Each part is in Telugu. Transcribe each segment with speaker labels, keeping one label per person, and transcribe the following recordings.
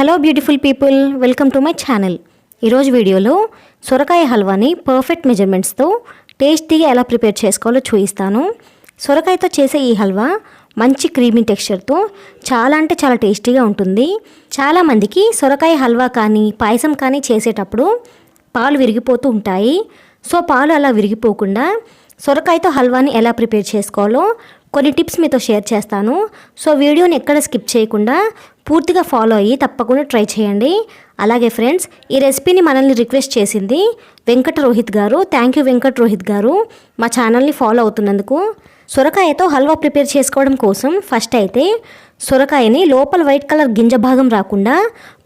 Speaker 1: Hello beautiful people welcome to my channel ఈరోజు వీడియోలో సొరకాయ హల్వాని పర్ఫెక్ట్ మెజర్మెంట్స్తో టేస్టీగా ఎలా ప్రిపేర్ చేసుకోవాలో చూపిస్తాను. సొరకాయతో చేసే ఈ హల్వా మంచి క్రీమీ టెక్స్చర్తో చాలా అంటే చాలా టేస్టీగా ఉంటుంది. చాలామందికి సొరకాయ హల్వా కానీ పాయసం కానీ చేసేటప్పుడు పాలు విరిగిపోతూ ఉంటాయి. సో పాలు అలా విరిగిపోకుండా సొరకాయతో హల్వాని ఎలా ప్రిపేర్ చేసుకోవాలో కొన్ని టిప్స్ మీతో షేర్ చేస్తాను. సో వీడియోని ఎక్కడ స్కిప్ చేయకుండా పూర్తిగా ఫాలో అయ్యి తప్పకుండా ట్రై చేయండి. అలాగే ఫ్రెండ్స్ ఈ రెసిపీని మనల్ని రిక్వెస్ట్ చేసింది వెంకట రోహిత్ గారు. థ్యాంక్ యూ వెంకట రోహిత్ గారు మా ఛానల్ని ఫాలో అవుతున్నందుకు. సొరకాయతో హల్వా ప్రిపేర్ చేసుకోవడం కోసం ఫస్ట్ అయితే సొరకాయని లోపల వైట్ కలర్ గింజ భాగం రాకుండా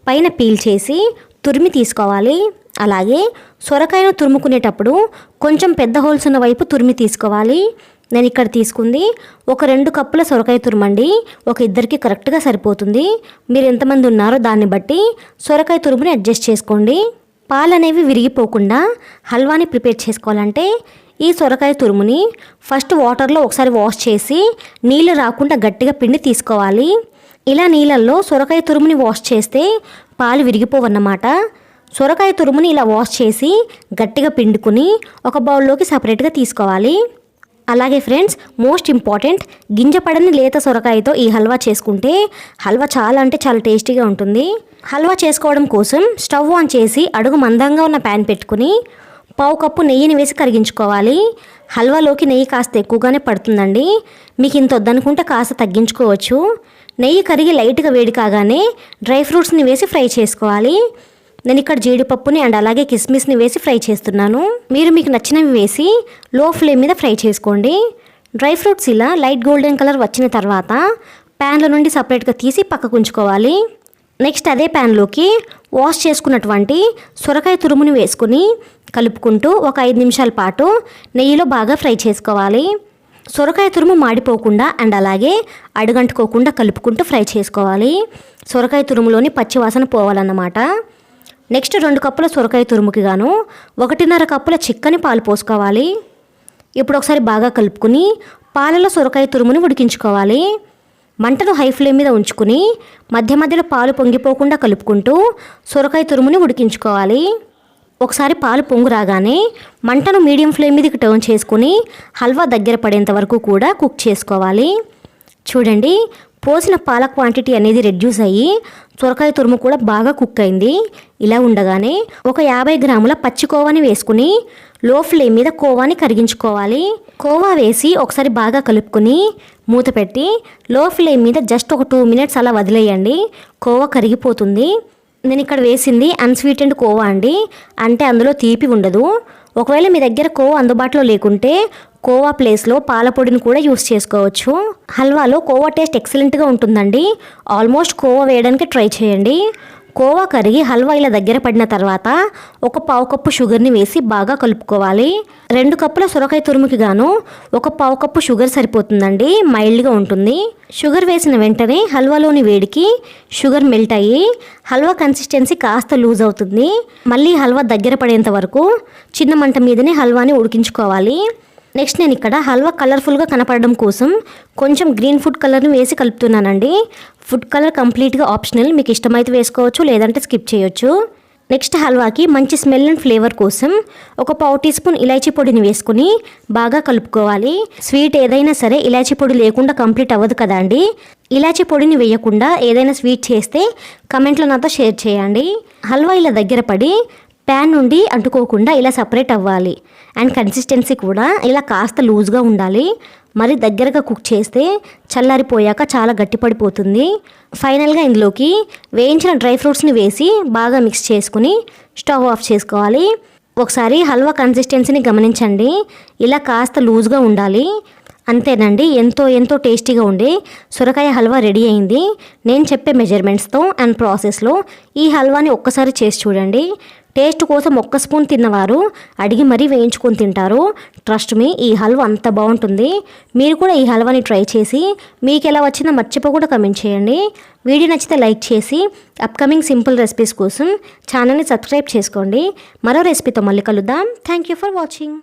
Speaker 1: పైన పీల్ చేసి తురిమి తీసుకోవాలి. అలాగే సొరకాయను తురుముకునేటప్పుడు కొంచెం పెద్ద హోల్స్ ఉన్న వైపు తురిమి తీసుకోవాలి. నేను ఇక్కడ తీసుకుంది. ఒక రెండు కప్పుల సొరకాయ తురుమండి. ఒక ఇద్దరికి కరెక్ట్గా సరిపోతుంది. మీరు ఎంతమంది ఉన్నారో దాన్ని బట్టి సొరకాయ తురుముని అడ్జస్ట్ చేసుకోండి. పాలు అనేవి విరిగిపోకుండా హల్వాని ప్రిపేర్ చేసుకోవాలంటే ఈ సొరకాయ తురుముని ఫస్ట్ వాటర్లో ఒకసారి వాష్ చేసి నీళ్ళు రాకుండా గట్టిగా పిండి తీసుకోవాలి. ఇలా నీళ్ళల్లో సొరకాయ తురుముని వాష్ చేస్తే పాలు విరిగిపోవన్నమాట. సొరకాయ తురుముని ఇలా వాష్ చేసి గట్టిగా పిండుకుని ఒక బౌల్లోకి సపరేట్గా తీసుకోవాలి. అలాగే ఫ్రెండ్స్ మోస్ట్ ఇంపార్టెంట్ గింజ పడని లేత సొరకాయతో ఈ హల్వా చేసుకుంటే హల్వా చాలా అంటే చాలా టేస్టీగా ఉంటుంది. హల్వా చేసుకోవడం కోసం స్టవ్ ఆన్ చేసి అడుగు మందంగా ఉన్న ప్యాన్ పెట్టుకుని పావు కప్పు నెయ్యిని వేసి కరిగించుకోవాలి. హల్వాలోకి నెయ్యి కాస్త ఎక్కువగానే పడుతుందండి. మీకు ఇంత వద్దనుకుంటే కాస్త తగ్గించుకోవచ్చు. నెయ్యి కరిగి లైట్గా వేడి కాగానే డ్రై ఫ్రూట్స్ని వేసి ఫ్రై చేసుకోవాలి. నేను ఇక్కడ జీడిపప్పుని అండ్ అలాగే కిస్మిస్ని వేసి ఫ్రై చేస్తున్నాను. మీరు మీకు నచ్చినవి వేసి లో ఫ్లేమ్ మీద ఫ్రై చేసుకోండి. డ్రై ఫ్రూట్స్ ఇలా లైట్ గోల్డెన్ కలర్ వచ్చిన తర్వాత ప్యాన్లో నుండి సపరేట్గా తీసి పక్కకు ఉంచుకోవాలి. నెక్స్ట్ అదే ప్యాన్లోకి వాష్ చేసుకున్నటువంటి సొరకాయ తురుముని వేసుకుని కలుపుకుంటూ ఒక ఐదు నిమిషాల పాటు నెయ్యిలో బాగా ఫ్రై చేసుకోవాలి. సొరకాయ తురుము మాడిపోకుండా అండ్ అలాగే అడుగంటుకోకుండా కలుపుకుంటూ ఫ్రై చేసుకోవాలి. సొరకాయ తురుములోని పచ్చివాసన పోవాలన్నమాట. నెక్స్ట్ రెండు కప్పుల సొరకాయ తురుముకి గాను ఒకటిన్నర కప్పుల చిక్కని పాలు పోసుకోవాలి. ఇప్పుడు ఒకసారి బాగా కలుపుకుని పాలలో సొరకాయ తురుముని ఉడికించుకోవాలి. మంటను హై ఫ్లేమ్ మీద ఉంచుకుని మధ్య మధ్యలో పాలు పొంగిపోకుండా కలుపుకుంటూ సొరకాయ తురుముని ఉడికించుకోవాలి. ఒకసారి పాలు పొంగు రాగానే మంటను మీడియం ఫ్లేమ్ మీదకి టర్న్ చేసుకుని హల్వా దగ్గర పడేంత వరకు కూడా కుక్ చేసుకోవాలి. చూడండి పోసిన పాల క్వాంటిటీ అనేది రెడ్యూస్ అయ్యి సొరకాయ తురుము కూడా బాగా కుక్ అయింది. ఇలా ఉండగానే ఒక యాభై గ్రాముల పచ్చి కోవాని వేసుకుని లో ఫ్లేమ్ మీద కోవాని కరిగించుకోవాలి. కోవా వేసి ఒకసారి బాగా కలుపుకొని మూత పెట్టి లో ఫ్లేమ్ మీద జస్ట్ ఒక టూ మినిట్స్ అలా వదిలేయండి. కోవా కరిగిపోతుంది. నేను ఇక్కడ వేసింది అన్స్వీటెండ్ కోవా అండి. అంటే అందులో తీపి ఉండదు. ఒకవేళ మీ దగ్గర కోవా అందుబాటులో లేకుంటే కోవా ప్లేస్లో పాల పొడిని కూడా యూస్ చేసుకోవచ్చు. హల్వాలో కోవా టేస్ట్ ఎక్సలెంట్గా ఉంటుందండి. ఆల్మోస్ట్ కోవా వేయడానికి ట్రై చేయండి. కోవా కరిగి హల్వా ఇలా దగ్గర పడిన తర్వాత ఒక పావు కప్పు షుగర్ని వేసి బాగా కలుపుకోవాలి. రెండు కప్పుల సొరకాయ తురుముకి గాను ఒక పావు కప్పు షుగర్ సరిపోతుందండి. మైల్డ్గా ఉంటుంది. షుగర్ వేసిన వెంటనే హల్వాలోని వేడికి షుగర్ మెల్ట్ అయ్యి హల్వా కన్సిస్టెన్సీ కాస్త లూజ్ అవుతుంది. మళ్ళీ హల్వా దగ్గర పడేంత వరకు చిన్న మంట మీదనే హల్వాని ఉడికించుకోవాలి. నెక్స్ట్ నేను ఇక్కడ హల్వా కలర్ఫుల్గా కనపడడం కోసం కొంచెం గ్రీన్ ఫుడ్ కలర్ని వేసి కలుపుతున్నానండి. ఫుడ్ కలర్ కంప్లీట్గా ఆప్షనల్ మీకు ఇష్టమైతే వేసుకోవచ్చు లేదంటే స్కిప్ చేయొచ్చు. నెక్స్ట్ హల్వాకి మంచి స్మెల్ అండ్ ఫ్లేవర్ కోసం ఒక పావు టీ స్పూన్ ఇలాచీ పొడిని వేసుకుని బాగా కలుపుకోవాలి. స్వీట్ ఏదైనా సరే ఇలాచీ పొడి లేకుండా కంప్లీట్ అవ్వదు కదా అండి. ఇలాచీ పొడిని వేయకుండా ఏదైనా స్వీట్ చేస్తే కమెంట్లో నాతో షేర్ చేయండి. హల్వా ఇలా దగ్గర పడి ప్యాన్ నుండి అంటుకోకుండా ఇలా సపరేట్ అవ్వాలి. అండ్ కన్సిస్టెన్సీ కూడా ఇలా కాస్త లూజ్గా ఉండాలి. మరి దగ్గరగా కుక్ చేస్తే చల్లారిపోయాక చాలా గట్టిపడిపోతుంది. ఫైనల్గా ఇందులోకి వేయించిన డ్రై ఫ్రూట్స్ని వేసి బాగా మిక్స్ చేసుకుని స్టవ్ ఆఫ్ చేసుకోవాలి. ఒకసారి హల్వా కన్సిస్టెన్సీని గమనించండి. ఇలా కాస్త లూజ్గా ఉండాలి. అంతేనండి ఎంతో ఎంతో టేస్టీగా ఉండే సొరకాయ హల్వా రెడీ అయింది. నేను చెప్పే మెజర్మెంట్స్తో అండ్ ప్రాసెస్లో ఈ హల్వాని ఒక్కసారి చేసి చూడండి. టేస్ట్ కోసం ఒక్క స్పూన్ తిన్నవారు. అడిగి మరీ వేయించుకొని తింటారు. ట్రస్ట్ మీ ఈ హల్వా అంత బాగుంటుంది. మీరు కూడా ఈ హల్వాని ట్రై చేసి మీకు ఎలా వచ్చిందో మర్చిపోకుండా కమెంట్ చేయండి. వీడియో నచ్చితే లైక్ చేసి అప్కమింగ్ సింపుల్ రెసిపీస్ కోసం ఛానల్ని సబ్స్క్రైబ్ చేసుకోండి. మరో రెసిపీతో మళ్ళీ కలుద్దాం. Thank you for watching